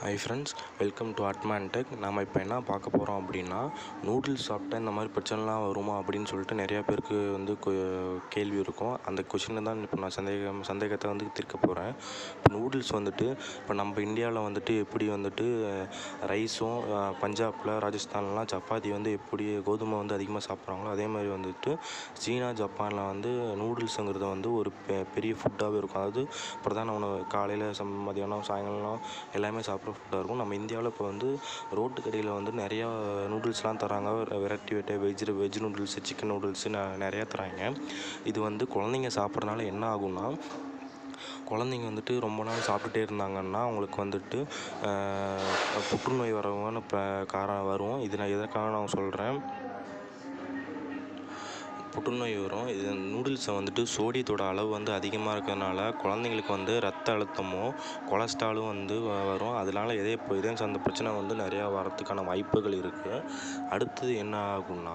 Hi friends welcome to Adman tech நம்ம இப்போ என்ன பார்க்க போகிறோம் அப்படின்னா நூடுல்ஸ் சாப்பிட்டா இந்த மாதிரி பிரச்சனைலாம் வருமா அப்படின்னு சொல்லிட்டு நிறையா பேருக்கு வந்து கேள்வி இருக்கும். அந்த கொஷினை தான் இப்போ நான் சந்தேகம் சந்தேகத்தை வந்து தீர்க்க போகிறேன் இப்போ நூடுல்ஸ் வந்துட்டு இப்போ நம்ம இந்தியாவில் வந்துட்டு எப்படி வந்துட்டு ரைஸும் பஞ்சாபில் ராஜஸ்தான்லாம் சப்பாத்தி வந்து எப்படி கோதுமை வந்து அதிகமாக சாப்பிட்றாங்களோ அதே மாதிரி வந்துட்டு சீனா ஜப்பானில் வந்து நூடுல்ஸுங்கிறது வந்து ஒரு பெ- பெரிய ஃபுட்டாகவே இருக்கும். அதாவது பிரதான உணவு. காலையில் சம் மதியானம் சாயங்காலம் எல்லாமே சாப்பிட்ற ஃபுட்டாக இருக்கும். நம்ம இந்தியாவில் இப்போ வந்து ரோட்டு கடையில் வந்து நிறையா நூடுல்ஸ்லாம் தராங்க. Variety variety veg veg noodles chicken noodles நிறையா தராங்க. இது வந்து குழந்தைங்க சாப்பிட்றதுனால என்ன ஆகும்னா குழந்தைங்க வந்துட்டு ரொம்ப நாள் சாப்பிட்டுட்டே இருந்தாங்கன்னா அவங்களுக்கு வந்துட்டு புற்றுநோய் வரவங்க இப்போ காரணம் வரும். இது நான் எதற்காக நான் சொல்கிறேன் புற்றுநோய் வரும். இது நூடுல்ஸை வந்துட்டு சோடியத்தோட அளவு வந்து அதிகமாக இருக்கிறதுனால குழந்தைங்களுக்கு வந்து ரத்த அழுத்தமோ கொலஸ்ட்ராலும் வந்து வரும். அதனால இதே இப்போ இதே சார்ந்த பிரச்சனை வந்து நிறையா வரத்துக்கான வாய்ப்புகள் இருக்குது அடுத்தது என்ன ஆகும்னா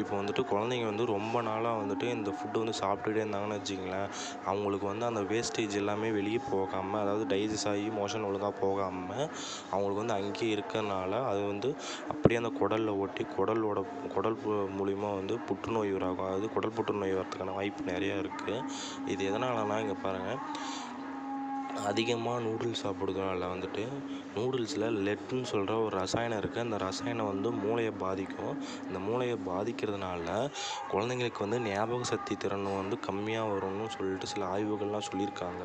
இப்போ வந்துட்டு குழந்தைங்க வந்து ரொம்ப நாளாக வந்துட்டு இந்த ஃபுட்டு வந்து சாப்பிட்டுட்டே இருந்தாங்கன்னு வச்சுங்களேன் அவங்களுக்கு வந்து அந்த வேஸ்டேஜ் எல்லாமே வெளியே போகாமல் அதாவது டைஜஸ்ட் ஆகி மோஷன் ஒழுங்காக போகாமல் அவங்களுக்கு வந்து அங்கேயே இருக்கிறனால அது வந்து அப்படியே அந்த குடலில் ஒட்டி குடலோட குடல் மூலிமா வந்து புற்றுநோய் உருவாகும். அதாவது குடல் புற்றுநோய் வரதுக்கான வாய்ப்பு நிறையா இருக்குது இது எதனாலனா இங்கே பாருங்கள் அதிகமாக நூடுல்ஸ் சாப்பிடுறதுனால வந்துட்டு நூடுல்ஸில் லெட்டுன்னு சொல்கிற ஒரு ரசாயனம் இருக்குது அந்த ரசாயனம் வந்து மூளையை பாதிக்கும். இந்த மூளையை பாதிக்கிறதுனால குழந்தைங்களுக்கு வந்து ஞாபக சக்தி திறன் வந்து கம்மியாக வரும்னு சொல்லிட்டு சில ஆய்வுகள்லாம் சொல்லியிருக்காங்க.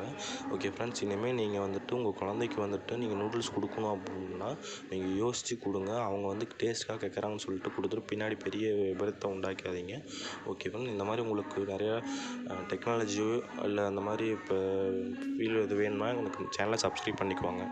ஓகே ஃப்ரெண்ட்ஸ் இனிமேல் நீங்கள் வந்துட்டு உங்கள் குழந்தைக்கு வந்துட்டு நீங்கள் நூடுல்ஸ் கொடுக்கணும் அப்படின்னா நீங்கள் யோசித்து கொடுங்க. அவங்க வந்து டேஸ்ட்டாக கேட்குறாங்கன்னு சொல்லிட்டு கொடுத்துட்டு பின்னாடி பெரிய விபரத்தை உண்டாக்காதீங்க. ஓகே ஃப்ரெண்ட் இந்த மாதிரி உங்களுக்கு நிறையா டெக்னாலஜியோ இல்லை அந்த மாதிரி இப்போ ஃபீல் இது வேணும்னா எனக்கு சேனலை சப்ஸ்கிரைப் பண்ணிக்கோங்க.